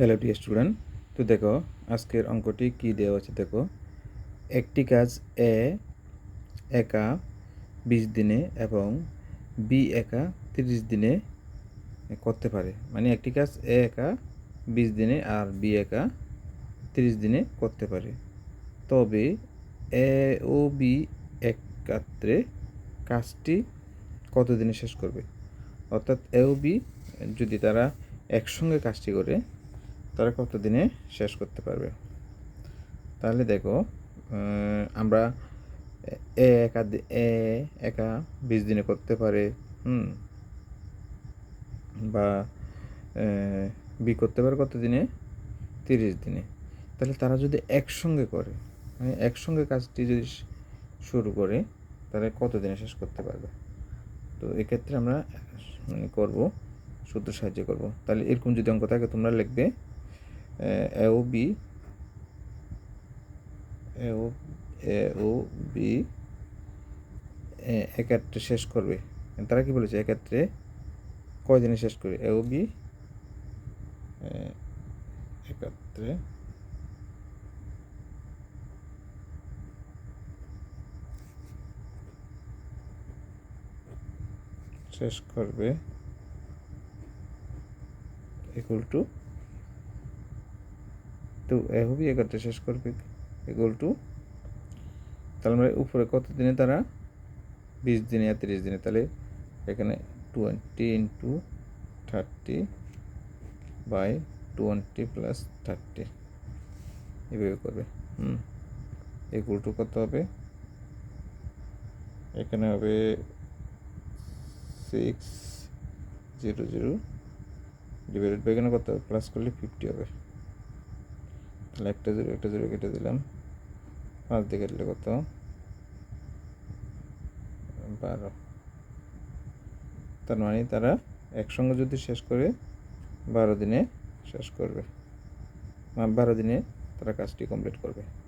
Hello dear student তো দেখো, আজকের অঙ্কটি কি দেওয়া আছে দেখো। একটি কাজ এ একা বিশ দিনে এবং বি একা তিরিশ দিনে করতে পারে। মানে একটি কাজ এ একা বিশ দিনে আর বি একা তিরিশ দিনে করতে পারে। তবে এ ও বি একাত্রে কাজটি কত দিনে শেষ করবে? অর্থাৎ এ ও বি যদি তারা একসঙ্গে কাজটি করে তারা কত দিনে শেষ করতে পারবে? তাহলে দেখো আমরা এ একা এ একা বিশ দিনে করতে পারে, হুম? বা বি করতে পারে কত দিনে তিরিশ দিনে। তাহলে তারা যদি একসঙ্গে করে মানে একসঙ্গে কাজটি যদি শুরু করে, তাহলে কত দিনে শেষ করতে পারবে? তো এক্ষেত্রে আমরা মানে করব, সূত্র সাহায্য করব। তাহলে এরকম যদি অঙ্ক থাকে, তোমরা লিখবে এ ও, বি, এ, ও এ, ও, বি একাত্রে শেষ করবে। তারা কি বলেছে? একাত্রে কয় দিনে শেষ করবে? এ, ও, বি একাত্রে শেষ করবে ইকুয়াল টু তো এ হবি এগারোটা শেষ করবে ইকুয়াল টু। তাহলে আমরা উপরে কত দিনে তারা? বিশ দিনে আর তিরিশ দিনে, তাহলে এখানে twenty into thirty by twenty plus thirty এভাবে করবে, হুম। ইকুয়াল টু কত হবে? এখানে হবে six zero zero divided by এখানে কত? প্লাস করলে ফিফটি হবে। তাহলে একটা জিরো একটা জিরো কেটে দিলাম। পাঁচ দিয়ে কাটলে কত? বারো। তার মানে তারা একসঙ্গে যদি শেষ করে বারো দিনে শেষ করবে। বারো দিনে তারা কাজটি কমপ্লিট করবে।